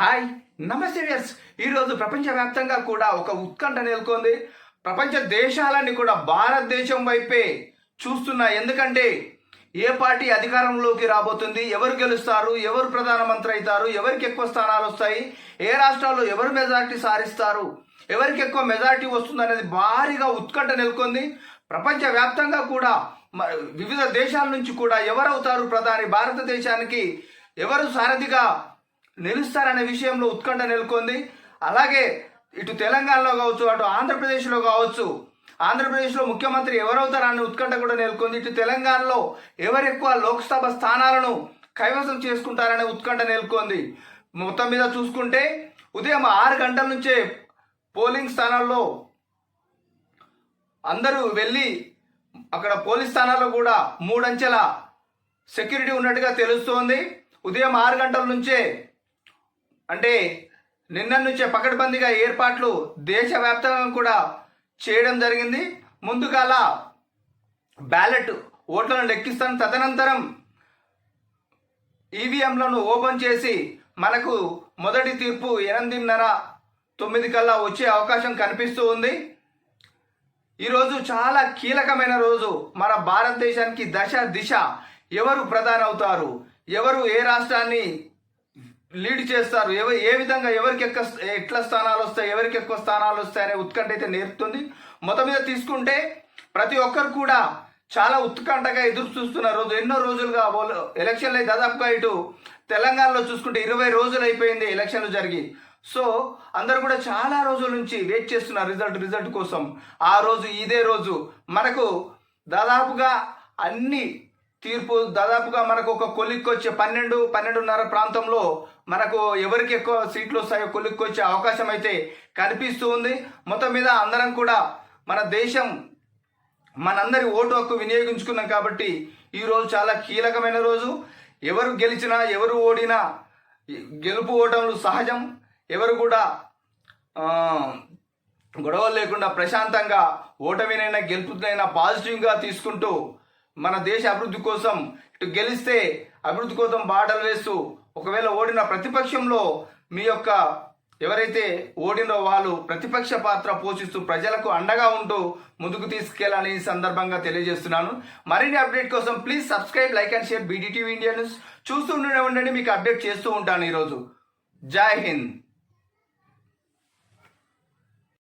Hi నమస్తే viewers. ఈరోజు ప్రపంచవ్యాప్తంగా కూడా ఒక ఉత్కంఠ నెలకొంది. ప్రపంచ దేశాలన్నీ కూడా భారతదేశం వైపే చూస్తున్నాయి. ఎందుకంటే ఏ పార్టీ అధికారంలోకి రాబోతుంది ఎవరు గెలుస్తారు ఎవరు ప్రధానమంత్రి అవుతారు ఎవరికి ఎక్కువ స్థానాలు వస్తాయి ఏ రాష్ట్రాల్లో ఎవరు మెజారిటీ సారిస్తారు ఎవరికి ఎక్కువ మెజారిటీ వస్తుంది అనేది భారీగా ఉత్కంఠ నెలకొంది. ప్రపంచవ్యాప్తంగా కూడా మ- వివిధ దేశాల నుంచి కూడా ఎవరవుతారు ప్రధాని? భారతదేశానికి ఎవరు సారథిగా నిలుస్తారనే విషయంలో ఉత్కంఠ నెలకొంది. అలాగే ఇటు తెలంగాణలో కావచ్చు అటు ఆంధ్రప్రదేశ్లో కావచ్చు ఆంధ్రప్రదేశ్లో ముఖ్యమంత్రి ఎవరవుతారని ఉత్కంఠ కూడా నెలకొంది. ఇటు తెలంగాణలో ఎవరు ఎక్కువ లోక్సభ స్థానాలను కైవసం చేసుకుంటారనే ఉత్కంఠ నెలకొంది. మొత్తం మీద చూసుకుంటే ఉదయం ఆరు గంటల నుంచే పోలింగ్ స్థానాల్లో అందరూ వెళ్ళి అక్కడ పోలీస్ స్థానాల్లో కూడా మూడంచెల సెక్యూరిటీ ఉన్నట్టుగా తెలుస్తోంది. ఉదయం ఆరు గంటల నుంచే అంటే నిన్న నుంచే పకడ్బందీగా ఏర్పాట్లు దేశవ్యాప్తంగా కూడా చేయడం జరిగింది. ముందుగాల బ్యాలెట్ ఓట్లను లెక్కిస్తాను తదనంతరం ఈవీఎంలను ఓపెన్ చేసి మనకు మొదటి తీర్పు ఎనిమిదిన్నర తొమ్మిది కల్లా వచ్చే అవకాశం కనిపిస్తూ ఉంది. ఈరోజు చాలా కీలకమైన రోజు. మన భారతదేశానికి దశ దిశ ఎవరు ప్రధాని అవుతారు ఎవరు ఏ రాష్ట్రాన్ని లీడ్ చేస్తారు. ఎవ ఏ విధంగా ఎవరికి ఎక్క ఎట్ల స్థానాలు వస్తాయి ఎవరికి ఎక్కువ స్థానాలు వస్తాయనే ఉత్కంఠ అయితే నేర్పుతుంది. మొత్తం మీద తీసుకుంటే ప్రతి ఒక్కరు కూడా చాలా ఉత్కంఠగా ఎదురు చూస్తున్న రోజు ఎన్నో రోజులుగా ఎలక్షన్లు అయితే దాదాపుగా ఇటు తెలంగాణలో చూసుకుంటే ఇరవై రోజులు అయిపోయింది ఎలక్షన్లు జరిగి. సో అందరూ కూడా చాలా రోజుల నుంచి వెయిట్ చేస్తున్నారు రిజల్ట్ రిజల్ట్ కోసం. ఆ రోజు ఇదే రోజు మనకు దాదాపుగా అన్ని తీర్పు దాదాపుగా మనకు ఒక కొలిక్కి వచ్చే పన్నెండు పన్నెండున్నర ప్రాంతంలో మనకు ఎవరికి ఎక్కువ సీట్లు వస్తాయో కొలిక్కి వచ్చే అవకాశం అయితే కనిపిస్తూ ఉంది. మొత్తం మీద అందరం కూడా మన దేశం మనందరి ఓటు హక్కు వినియోగించుకున్నాం కాబట్టి ఈ రోజు చాలా కీలకమైన రోజు. ఎవరు గెలిచినా ఎవరు ఓడినా గెలుపు ఓటములు సహజం. ఎవరు కూడా గొడవలు లేకుండా ప్రశాంతంగా ఓటమినైనా గెలుపునైనా పాజిటివ్గా తీసుకుంటూ మన దేశ అభివృద్ధి కోసం ఇటు గెలిస్తే అభివృద్ధి కోసం బాటలు వేస్తూ ఒకవేళ ఓడిన ప్రతిపక్షంలో మీ యొక్క ఎవరైతే ఓడినో వాళ్ళు ప్రతిపక్ష పాత్ర పోషిస్తూ ప్రజలకు అండగా ఉంటూ ముందుకు తీసుకెళ్ళాలని ఈ సందర్భంగా తెలియజేస్తున్నాను. మరిన్ని అప్డేట్ కోసం please subscribe like and share BDTV India news చూస్తూ ఉండే ఉండండి మీకు అప్డేట్ చేస్తూ ఉంటాను ఈరోజు. జై హింద్.